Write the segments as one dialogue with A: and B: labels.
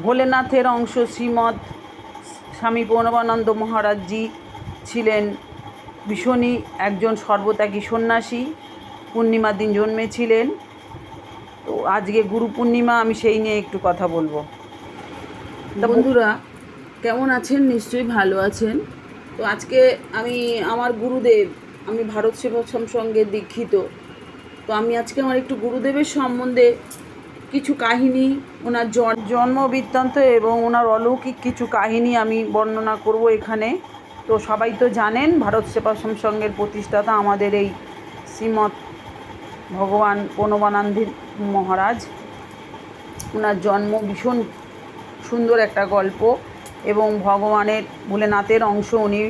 A: ভোলেনাথের অংশ শ্রীমৎ স্বামী প্রণবানন্দ মহারাজজি ছিলেন ভীষণই একজন সর্বত্যাগী সন্ন্যাসী, পূর্ণিমার দিন জন্মেছিলেন। তো আজকে গুরু পূর্ণিমা, আমি সেই নিয়ে একটু কথা বলব।
B: বন্ধুরা, কেমন আছেন? নিশ্চয়ই ভালো আছেন। তো আজকে আমি, আমার গুরুদেব, আমি ভারত সেবাশ্রম সঙ্গে দীক্ষিত। তো আমি আজকে আমার একটু গুরুদেবের সম্বন্ধে কিছু কাহিনী, ওনার জন
A: জন্ম বৃত্তান্ত এবং ওনার অলৌকিক কিছু কাহিনী আমি বর্ণনা করব এখানে। তো সবাই তো জানেন, ভারত সেবাশ্রম সংঘের প্রতিষ্ঠাতা আমাদের এই শ্রীমৎ ভগবান প্রণবানন্দী মহারাজ। ওনার জন্ম ভীষণ সুন্দর একটা গল্প এবং ভগবানের ভোলেনাথের অংশ উনি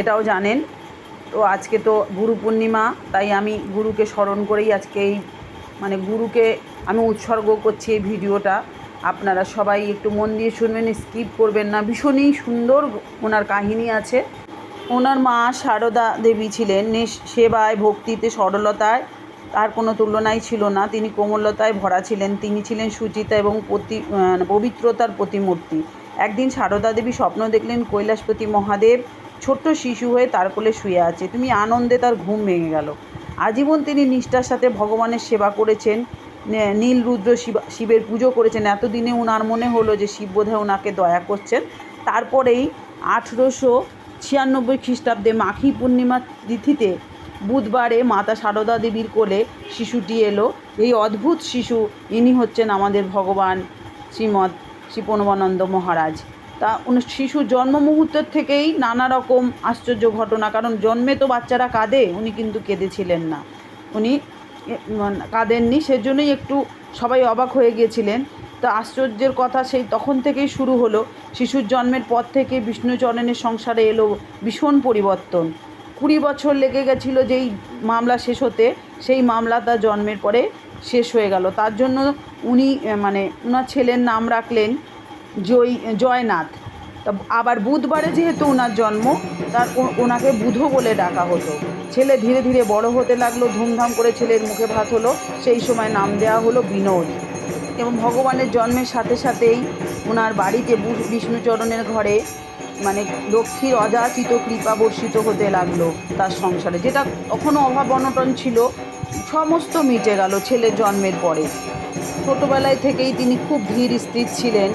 A: এটাও জানেন। তো আজকে তো গুরু পূর্ণিমা, তাই আমি গুরুকে স্মরণ করেই আজকে এই মানে গুরুকে আমি উৎসর্গ করছি এই ভিডিওটা। আপনারা সবাই একটু মন দিয়ে শুনবেন স্কিপ করবেন না। ভীষণই সুন্দর ওনার কাহিনী আছে। ওনার মা সারদা দেবী ছিলেন সেবায় ভক্তিতে সরলতায়। তার কোনো তুলনাই ছিল না। তিনি কোমলতায় ভরা ছিলেন। তিনি ছিলেন সুচিতা এবং প্রতি আহ, পবিত্রতার প্রতিমূর্তি। একদিন সারদা দেবী স্বপ্ন দেখলেন কৈলাসপতি মহাদেব ছোট্ট শিশু হয়ে তার কোলে শুয়ে আছে। তুমি আনন্দে তার ঘুম ভেঙে গেল। আজীবন তিনি নিষ্ঠার সাথে ভগবানের সেবা করেছেন নীল রুদ্র শিবা, শিবের পুজো করেছেন। এতদিনে ওনার মনে হলো যে শিব বোধহয় ওনাকে দয়া করছেন। তারপরেই আঠেরোশো ছিয়ানব্বই খ্রিস্টাব্দে মাখি পূর্ণিমা তিথিতে বুধবারে মাতা সারদা দেবীর কোলে শিশুটি এলো। এই অদ্ভুত শিশু, ইনি হচ্ছেন আমাদের ভগবান শ্রীমৎ শ্রী মহারাজ। তা শিশুর জন্ম মুহূর্তের থেকেই নানা রকম আশ্চর্য ঘটনা, কারণ জন্মে তো বাচ্চারা কাঁদে, উনি কিন্তু কেঁদেছিলেন না। উনি কাঁদেননি, সেজন্যই একটু সবাই অবাক হয়ে গিয়েছিলেন। তা আশ্চর্যের কথা সেই তখন থেকেই শুরু হলো। শিশুর জন্মের পর থেকে বিষ্ণুচরণের সংসারে এলো ভীষণ পরিবর্তন। কুড়ি বছর লেগে গেছিল যেই মামলা শেষ হতে, সেই মামলা তার জন্মের পরে শেষ হয়ে গেল। তার জন্য উনি মানে ওনার ছেলের নাম রাখলেন জয়, জয়নাথ। আবার বুধবারে যেহেতু ওনার জন্ম তার ওনাকে বুধো বলে ডাকা হতো। ছেলে ধীরে ধীরে বড় হতে লাগল, ধুমধাম করে ছেলের মুখে ভাত হলো। সেই সময় নাম দেওয়া হলো বিনোদ। এবং ভগবানের জন্মের সাথে সাথেই ওনার বাড়িতে বিষ্ণুচরণের ঘরে মানে লক্ষ্মীর অযাচিত কৃপা বর্ষিত হতে লাগল তার সংসারে। যেটা তখনও অভাব অনটন ছিল, সমস্ত মিটে গেল ছেলের জন্মের পরে। ছোটোবেলায় থেকেই তিনি খুব ধীর স্থির ছিলেন।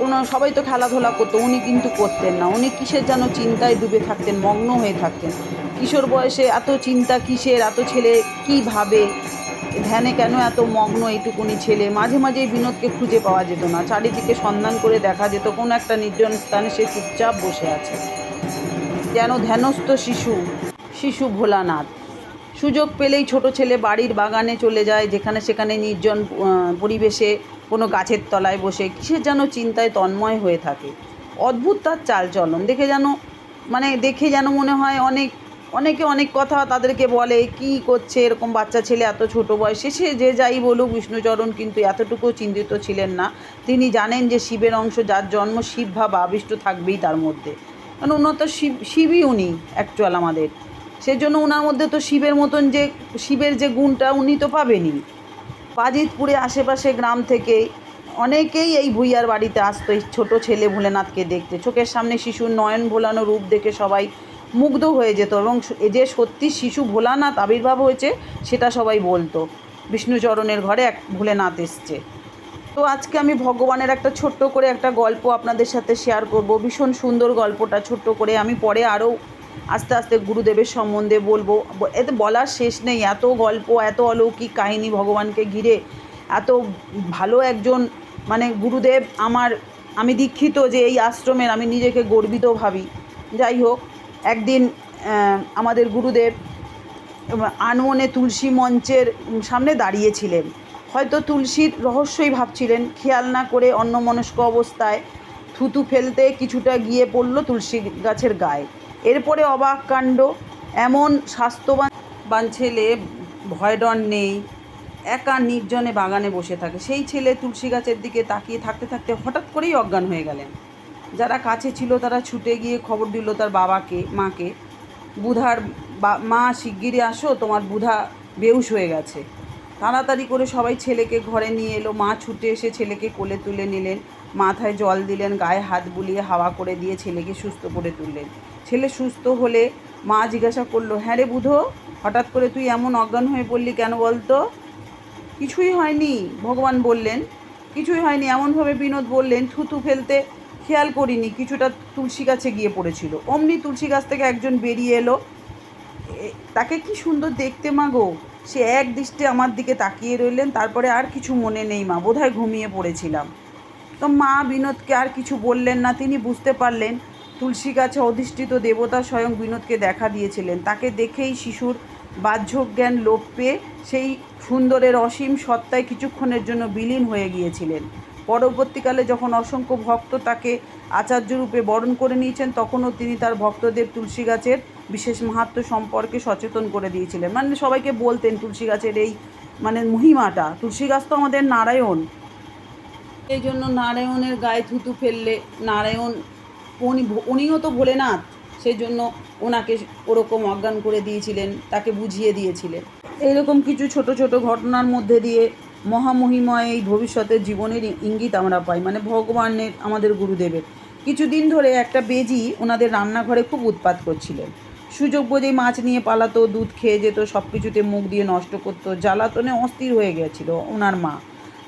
A: কোনো সবাই তো খেলাধুলা করতো, উনি কিন্তু করতেন না। উনি কিসের যেন চিন্তায় ডুবে থাকতেন, মগ্ন হয়ে থাকতেন। কিশোর বয়সে এত চিন্তা কিসের, এত ছেলে কী ভাবে? ধ্যানে কেন এত মগ্ন এইটুকুনি ছেলে? মাঝে মাঝে বিনোদকে খুঁজে পাওয়া যেত না। চারিদিকে সন্ধান করে দেখা যেত, কোনো একটা নির্জন স্থানে সে চুপচাপ বসে আছে। যেন ধ্যানস্থ শিশু? শিশু ভোলানাথ। সুযোগ পেলেই ছোট ছেলে বাড়ির বাগানে চলে যায়, যেখানে সেখানে নির্জন পরিবেশে কোনো গাছের তলায় বসে কিসের যেন চিন্তায় তন্ময় হয়ে থাকে। অদ্ভুত তার চালচলন। দেখে যেন মানে দেখে যেন মনে হয় অনেক, অনেকে অনেক কথা তাদেরকে বলে, কি করছে এরকম বাচ্চা ছেলে এত ছোট বয়সে? সে যে যাই বলুক, বিষ্ণুচরণ কিন্তু এতটুকু চিন্তিত ছিলেন না। তিনি জানেন যে শিবের অংশ, যার জন্ম শিব ভাব আবিষ্ট থাকবেই তার মধ্যে। কারণ উন্নত শিব, শিবই উনি অ্যাকচুয়াল আমাদের। সেজন্য ওনার মধ্যে তো শিবের মতন যে, শিবের যে গুণটা উনি তো পাবেনই। বাজিতপুরে আশেপাশে গ্রাম থেকে অনেকেই এই ভুইয়ার বাড়িতে আসতো। এই ছোটো ছেলে ভোলেনাথকে দেখতে। চোখের সামনে শিশুর নয়ন ভোলানো রূপ দেখে সবাই মুগ্ধ হয়ে যেত এবং যে সত্যি শিশু ভোলানাথ আবির্ভাব হয়েছে, সেটা সবাই বলতো। বিষ্ণুচরণের ঘরে এক ভোলেনাথ এসছে। তো আজকে আমি ভগবানের একটা ছোট্ট করে একটা গল্প আপনাদের সাথে শেয়ার করব। ভীষণ সুন্দর গল্পটা ছোট্ট করে আমি পরে আরও আস্তে আস্তে গুরুদেবের সম্বন্ধে বলব। এতে বলার শেষ নেই। এত গল্প, এত অলৌকিক কাহিনী ভগবানকে ঘিরে। এত ভালো একজন মানে গুরুদেব আমার, আমি দীক্ষিত যে এই আশ্রমের, আমি নিজেকে গর্বিত ভাবি। যাই হোক, একদিন আমাদের গুরুদেব আনমনে তুলসী মঞ্চের সামনে দাঁড়িয়েছিলেন। হয়তো তুলসীর রহস্যই ভাবছিলেন, খেয়াল না করে অন্যমনস্ক অবস্থায় থুতু ফেলতে কিছুটা গিয়ে পড়ল তুলসী গাছের গায়ে। এরপরে অবাক কাণ্ড, এমন স্বাস্থ্যবান বান ছেলে ভয় ডর নেই, একা নির্জনে বাগানে বসে থাকে। সেই ছেলে তুলসী গাছের দিকে তাকিয়ে থাকতে থাকতে হঠাৎ করেই অজ্ঞান হয়ে গেলেন। যারা কাছে ছিল তারা ছুটে গিয়ে খবর দিল তার বাবাকে, মাকে। বুধার মা, শিগগিরই আসো, তোমার বুধা বেউস হয়ে গেছে। তাড়াতাড়ি করে সবাই ছেলেকে ঘরে নিয়ে এলো। মা ছুটে এসে ছেলেকে কোলে তুলে নিলেন। মাথায় জল দিলেন, গায়ে হাত বুলিয়ে হাওয়া করে দিয়ে ছেলেকে সুস্থ করে তুললেন। ছেলে সুস্থ হলে মা জিজ্ঞাসা করল হ্যাঁ রে বুধো, হঠাৎ করে তুই এমন অজ্ঞান হয়ে পড়লি কেন বলতো? কিছুই হয়নি, ভগবান বললেন। কিছুই হয়নি, এমনভাবে বিনোদ বললেন, থুতু ফেলতে খেয়াল করিনি, কিছুটা তুলসী গাছে গিয়ে পড়েছিল। অমনি তুলসী গাছ থেকে একজন বেরিয়ে এলো। তাকে কি সুন্দর দেখতে মা গো। সে এক দৃষ্টে আমার দিকে তাকিয়ে রইলেন, তারপরে আর কিছু মনে নেই মা, বোধহয় ঘুমিয়ে পড়েছিলাম। তো মা বিনোদকে আর কিছু বললেন না, তিনি বুঝতে পারলেন তুলসী গাছে অধিষ্ঠিত দেবতা স্বয়ং বিনোদকে দেখা দিয়েছিলেন। তাকে দেখেই শিশুর বাহ্য জ্ঞান লোপ পেয়ে সেই সুন্দরের অসীম সত্তায় কিছুক্ষণের জন্য বিলীন হয়ে গিয়েছিলেন। পরবর্তীকালে যখন অসংখ্য ভক্ত তাকে আচার্য রূপে বরণ করে নিয়েছেন, তখনও তিনি তার ভক্তদের তুলসী গাছের বিশেষ মাহাত্ম্য সম্পর্কে সচেতন করে দিয়েছিলেন। মানে সবাইকে বলতেন, তুলসী গাছের এই মানে মহিমাটা, তুলসী গাছ তো আমাদের নারায়ণ। এই জন্য নারায়ণের গায়ে থুতু ফেললে, নারায়ণ উনি উনিও তো ভোলেনাথ সেই জন্য ওনাকে ওরকম অজ্ঞান করে দিয়েছিলেন, তাকে বুঝিয়ে দিয়েছিলেন। এইরকম কিছু ছোট ছোট ঘটনার মধ্যে দিয়ে মহামহিময় এই ভবিষ্যতের জীবনের ইঙ্গিত আমরা পাই মানে ভগবানের, আমাদের গুরুদেবের। কিছুদিন ধরে একটা বেজি ওনাদের রান্নাঘরে খুব উৎপাত করছিলেন। সুযোগ বোঝেই মাছ নিয়ে পালাতো, দুধ খেয়ে যেত সব কিছুতে মুখ দিয়ে নষ্ট করতো, জ্বালাতনে অস্থির হয়ে গেছিল ওনার মা।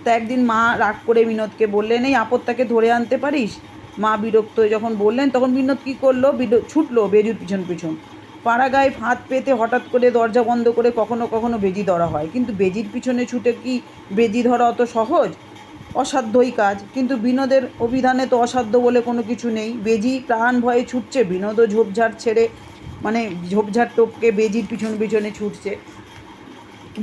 A: তা একদিন মা রাগ করে বিনোদকে বললেন, এই আপদটাকে ধরে আনতে পারিস? মা বিরক্ত হয়ে যখন বললেন, তখন বিনোদ কী করল? বিনো ছুটলো বেজুর পিছন পিছন। পাড়া গায়ে ফাঁদ পেতে হঠাৎ করে দরজা বন্ধ করে কখনো কখনো বেজি ধরা হয়। কিন্তু বেজির পিছনে ছুটে কি বেজি ধরা অত সহজ? অসাধ্যই কাজ। কিন্তু বিনোদের অভিধানে তো অসাধ্য বলে কোনো কিছু নেই। বেজি প্রাণ ভয়ে ছুটছে, বিনোদও ঝোপঝাড় ছেড়ে মানে ঝোপঝাড় টপকে বেজির পিছন পিছনে ছুটছে।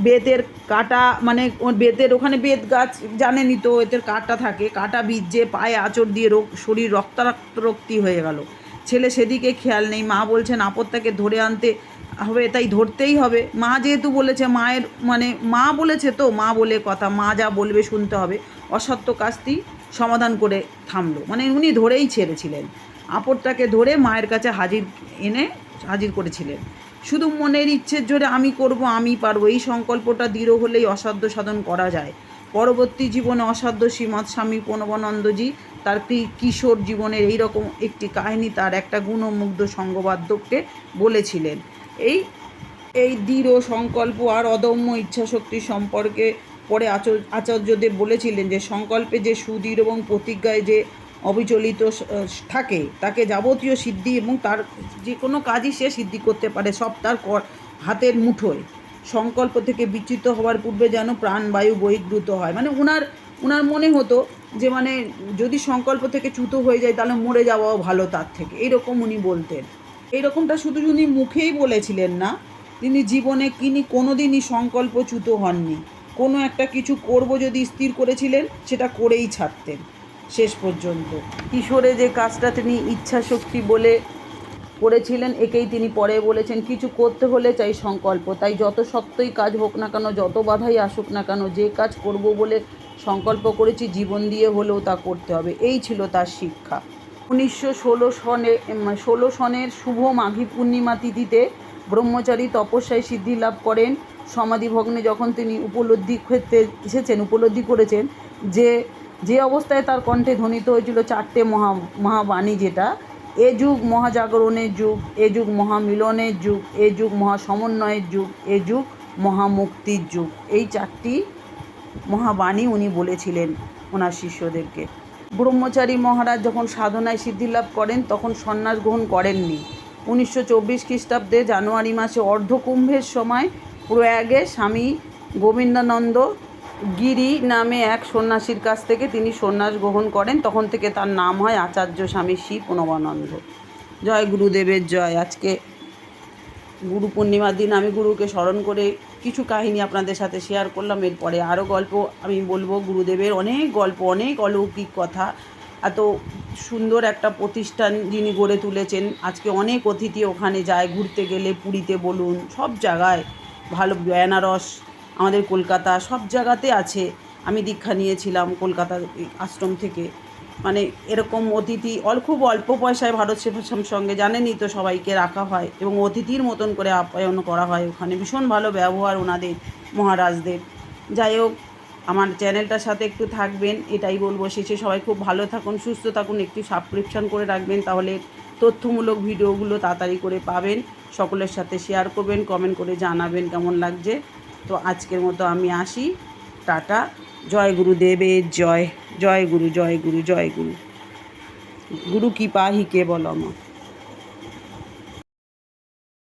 A: বেতের কাটা মানে বেতের, ওখানে বেত গাছ জানেনই তো এতের কাটা থাকে, কাটা বীজে পায়ে আঁচড় দিয়ে রোগ, শরীর রক্তারক্ত রক্তি হয়ে গেল। ছেলে সেদিকে খেয়াল নেই, মা বলছেন, আপদটাকে ধরে আনতে হবে তাই ধরতেই হবে। মা যেহেতু বলেছে, মায়ের মানে মা বলেছে তো, মা বলে কথা, মা যা বলবে শুনতে হবে। অসত্য কাজটি সমাধান করে থামলো। মানে উনি ধরেই ছেড়েছিলেন। আপদটাকে ধরে মায়ের কাছে হাজির এনে হাজির করেছিলেন। শুধু মনের ইচ্ছের জোরে আমি করব, আমি পারব। এই সংকল্পটা দৃঢ় হলেই অসাধ্য সাধন করা যায়। পরবর্তী জীবনে অসাধ্য শ্রীমৎ স্বামী প্রণবানন্দজি, তার কিশোর জীবনের এই রকম একটি কাহিনী তার একটা গুণমুগ্ধ সঙ্গবাধ্যকে বলেছিলেন। এই এই দৃঢ় সংকল্প আর অদম্য ইচ্ছাশক্তি সম্পর্কে পরে আচার্য আচার্যদেব বলেছিলেন যে, সংকল্পে যে সুদৃঢ় এবং প্রতিজ্ঞায় যে অবিচলিত থাকে, তাকে যাবতীয় সিদ্ধি এবং তার যে কোনো কাজই সে সিদ্ধি করতে পারে, সব তার হাতের মুঠোয়। সংকল্প থেকে বিচ্যুত হওয়ার পূর্বে যেন প্রাণবায়ু বহির্ভূত হয়। মানে ওনার ওনার মনে হতো যে মানে যদি সংকল্প থেকে চ্যুত হয়ে যায়, তাহলে মরে যাওয়াও ভালো তার থেকে। এইরকম উনি বলতেন। এইরকমটা শুধু উনি মুখেই বলেছিলেন না, তিনি জীবনে তিনি কোনোদিনই সংকল্পচ্যুত হননি। কোনো একটা কিছু করব যদি স্থির করেছিলেন, সেটা করেই ছাড়তেন। শেষ পর্যন্ত। কিশোরে যে কাজটা তিনি ইচ্ছাশক্তি বলে করেছিলেন, একেই তিনি পরে বলেছেন, কিছু করতে হলে চাই সংকল্প। তাই যত শক্তই কাজ হোক না কেন, যত বাধাই আসুক না কেন, যে কাজ করব বলে সংকল্প করেছি, জীবন দিয়ে হলেও তা করতে হবে। এই ছিল তার শিক্ষা। উনিশশো ষোলো সনে ষোলো সনের শুভ মাঘী পূর্ণিমা তিথিতে ব্রহ্মচারী তপস্যায় সিদ্ধি লাভ করেন। সমাধি ভগ্নে যখন তিনি উপলব্ধি ক্ষেত্রে এসেছেন, উপলব্ধি করেছেন যে যে অবস্থায় তার কণ্ঠে ধ্বনিত হয়েছিল চারটে মহা, মহাবাণী যেটা, এ যুগ মহাজাগরণের যুগ, এ যুগ মহামিলনের যুগ, এ যুগ মহাসমন্বয়ের যুগ, এ যুগ মহামুক্তির যুগ। এই চারটি মহাবাণী উনি বলেছিলেন ওনার শিষ্যদেরকে। ব্রহ্মচারী মহারাজ যখন সাধনায় সিদ্ধি লাভ করেন, তখন সন্ন্যাস গ্রহণ করেননি। উনিশশো চব্বিশ খ্রিস্টাব্দে জানুয়ারি মাসে অর্ধকুম্ভের সময় প্রয়াগে স্বামী গোবিন্দানন্দ গিরি নামে এক সন্ন্যাসীর কাছ থেকে তিনি সন্ন্যাস গ্রহণ করেন। তখন থেকে তার নাম হয় আচার্য স্বামী শ্রী প্রণবানন্দ। জয় গুরুদেবের জয়। আজকে গুরু পূর্ণিমার দিন। আমি গুরুকে স্মরণ করে কিছু কাহিনী আপনাদের সাথে শেয়ার করলাম। এরপরে আরও গল্প আমি বলব। গুরুদেবের অনেক গল্প, অনেক অলৌকিক কথা। এত সুন্দর একটা প্রতিষ্ঠান যিনি গড়ে তুলেছেন। আজকে অনেক অতিথি ওখানে যায়। ঘুরতে গেলে, পুরীতে বলুন, সব জায়গায় ভালো বেনারস আমাদের কলকাতা সব জায়গাতে আছে। আমি দীক্ষা নিয়েছিলাম কলকাতার আশ্রম থেকে। মানে এরকম অতিথি অল খুব অল্প পয়সায় ভারত সেবাশ্রম সঙ্গে জানেনই তো সবাইকে রাখা হয় এবং অতিথির মতন করে আপ্যায়ন করা হয় ওখানে। ভীষণ ভালো ব্যবহার ওনাদের, মহারাজদের। যাই হোক, আমার চ্যানেলটার সাথে একটু থাকবেন, এটাই বলব। শেষে সবাই খুব ভালো থাকুন, সুস্থ থাকুন, একটু সাবস্ক্রিপশন করে রাখবেন, তাহলে তথ্যমূলক ভিডিওগুলো তাড়াতাড়ি করে পাবেন। সকলের সাথে শেয়ার করবেন কমেন্ট করে জানাবেন কেমন লাগছে। তো আজকের মতো আমি আসি। টাটা। জয় গুরুদেবের জয়। জয় গুরু জয় গুরু জয় গুরু। গুরু কৃপা হিকে বলো আমার